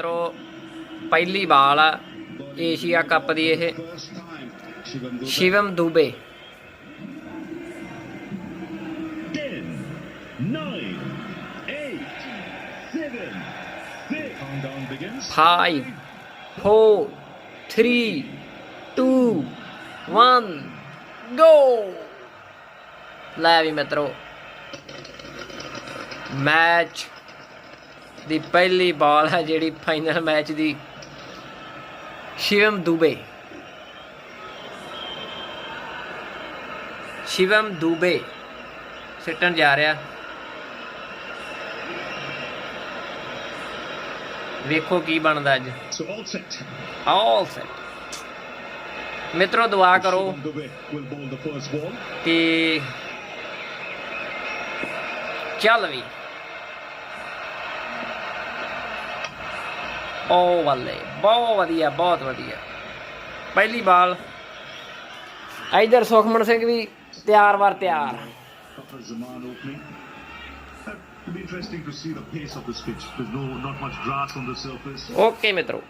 ਮਿੱਤਰੋ ਪਹਿਲੀ ਬਾਲ ਆ ਏਸ਼ੀਆ ਕੱਪ ਦੀ ਇਹ. ਸ਼ਿਵਮ ਦੂਬੇ 10, 9, 8, 7, 6. Countdown begins. 5 4 3 2 1 ਗੋ ਲੈ ਵੀ ਮਿੱਤਰੋ ਮੈਚ ਦੀ ਪਹਿਲੀ ਬਾਲ ਹੈ ਜਿਹੜੀ ਫਾਈਨਲ ਮੈਚ ਦੀ। ਸ਼ਿਵਮ ਦੂਬੇ। ਸ਼ਿਵਮ ਦੂਬੇ ਸਿੱਟਣ ਜਾ ਰਿਹਾ। ਵੇਖੋ ਕੀ ਬਣਦਾ ਅੱਜ. ਆਲ ਸੈਟ ਮਿੱਤਰੋ ਦੁਆ ਕਰੋ. ਕਿ ਚੱਲ ਵੀ। ਓ ਬੱਲੇ ਬਹੁਤ ਵਧੀਆ ਬਹੁਤ ਵਧੀਆ ਪਹਿਲੀ ਬਾਲ ਇਧਰ ਸੁਖਮਨ ਸਿੰਘ ਵੀ ਤਿਆਰ ਵਾਰ ਤਿਆਰ. Uh. ਓਕੇ ਮਿੱਤਰੋ